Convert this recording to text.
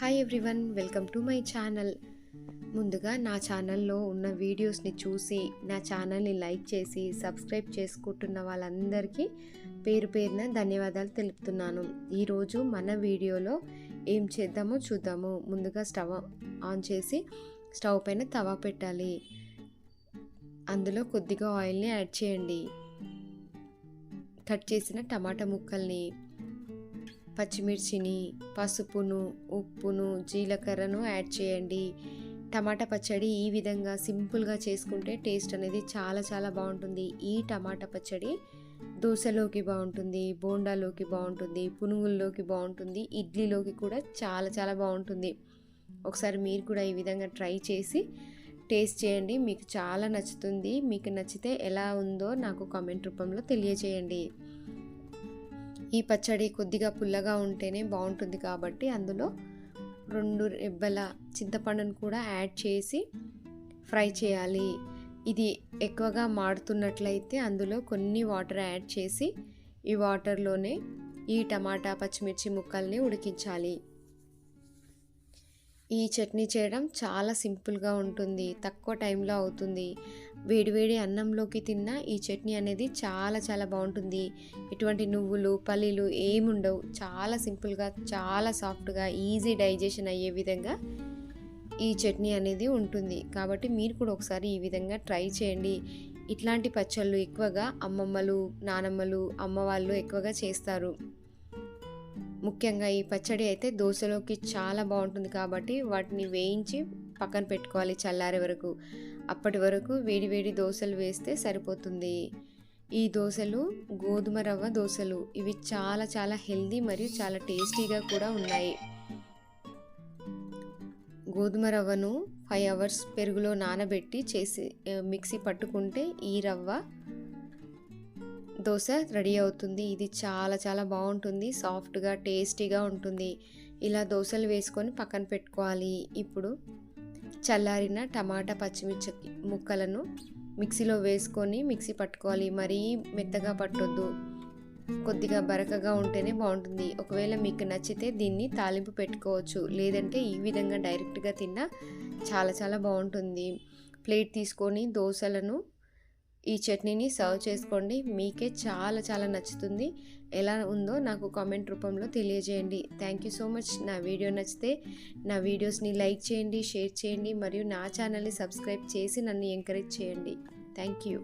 Hi everyone welcome to my channel ముందుగా నా ఛానల్లో ఉన్న వీడియోస్ని చూసి నా ఛానల్ని లైక్ చేసి సబ్స్క్రైబ్ చేసుకుంటున్న వాళ్ళందరికీ పేరు పేరున ధన్యవాదాలు తెలుపుతున్నాను. ఈరోజు మన వీడియోలో ఏం చేద్దామో చూద్దాము. ముందుగా స్టవ్ ఆన్ చేసి స్టవ్ పైన తవా పెట్టాలి. అందులో కొద్దిగా ఆయిల్ని యాడ్ చేయండి. కట్ చేసిన టమాటా ముక్కల్ని పచ్చిమిర్చిని పసుపును ఉప్పును జీలకర్రను యాడ్ చేయండి. టమాటా పచ్చడి ఈ విధంగా సింపుల్గా చేసుకుంటే టేస్ట్ అనేది చాలా చాలా బాగుంటుంది. ఈ టమాటా పచ్చడి దోశలోకి బాగుంటుంది బోండాలోకి బాగుంటుంది పునుగుల్లోకి బాగుంటుంది ఇడ్లీలోకి కూడా చాలా చాలా బాగుంటుంది. ఒకసారి మీరు కూడా ఈ విధంగా ట్రై చేసి టేస్ట్ చేయండి. మీకు చాలా నచ్చుతుంది. మీకు నచ్చితే ఎలా ఉందో నాకు కామెంట్ రూపంలో తెలియజేయండి. ఈ పచ్చడి కొద్దిగా పుల్లగా ఉంటేనే బాగుంటుంది కాబట్టి అందులో రెండు రెబ్బల చింతపండును కూడా యాడ్ చేసి ఫ్రై చేయాలి. ఇది ఎక్కువగా మాడుతున్నట్లయితే అందులో కొన్ని వాటర్ యాడ్ చేసి ఈ వాటర్లోనే ఈ టమాటా పచ్చిమిర్చి ముక్కల్ని ఉడికించాలి. ఈ చట్నీ చేయడం చాలా సింపుల్గా ఉంటుంది తక్కువ టైంలో అవుతుంది. వేడివేడి అన్నంలోకి తిన్న ఈ చట్నీ అనేది చాలా చాలా బాగుంటుంది. ఎటువంటి నువ్వులు పల్లీలు ఏముండవు. చాలా సింపుల్గా చాలా సాఫ్ట్గా ఈజీ డైజెషన్ అయ్యే విధంగా ఈ చట్నీ అనేది ఉంటుంది. కాబట్టి మీరు కూడా ఒకసారి ఈ విధంగా ట్రై చేయండి. ఇట్లాంటి పచ్చళ్ళు ఎక్కువగా అమ్మమ్మలు నానమ్మలు అమ్మవాళ్ళు ఎక్కువగా చేస్తారు. ముఖ్యంగా ఈ పచ్చడి అయితే దోశలోకి చాలా బాగుంటుంది కాబట్టి వాటిని వేయించి పక్కన పెట్టుకోవాలి చల్లారే వరకు. అప్పటి వరకు వేడి వేడి దోశలు వేస్తే సరిపోతుంది. ఈ దోశలు గోధుమ రవ్వ దోశలు ఇవి చాలా చాలా హెల్దీ మరియు చాలా టేస్టీగా కూడా ఉన్నాయి. గోధుమ రవ్వను ఫైవ్ అవర్స్ పెరుగులో నానబెట్టి చేసి మిక్సీ పట్టుకుంటే ఈ రవ్వ దోశ రెడీ అవుతుంది. ఇది చాలా చాలా బాగుంటుంది సాఫ్ట్గా టేస్టీగా ఉంటుంది. ఇలా దోశలు వేసుకొని పక్కన పెట్టుకోవాలి. ఇప్పుడు చల్లారిన టమాటా పచ్చిమిర్చి ముక్కలను మిక్సీలో వేసుకొని మిక్సీ పట్టుకోవాలి. మరీ మెత్తగా పట్టొద్దు. కొద్దిగా బరకగా ఉంటేనే బాగుంటుంది. ఒకవేళ మీకు నచ్చితే దీన్ని తాలింపు పెట్టుకోవచ్చు. లేదంటే ఈ విధంగా డైరెక్ట్గా తిన్నా చాలా చాలా బాగుంటుంది. ప్లేట్ తీసుకొని దోశలను ఈ చట్నీని సర్వ్ చేసుకోండి. మీకే చాలా చాలా నచ్చుతుంది. ఎలా ఉందో నాకు కామెంట్ రూపంలో తెలియజేయండి. Thank you so much. నా వీడియో నచ్చితే నా వీడియోస్ని లైక్ చేయండి షేర్ చేయండి మరియు నా ఛానల్ని సబ్స్క్రైబ్ చేసి నన్ను ఎంకరేజ్ చేయండి. Thank you.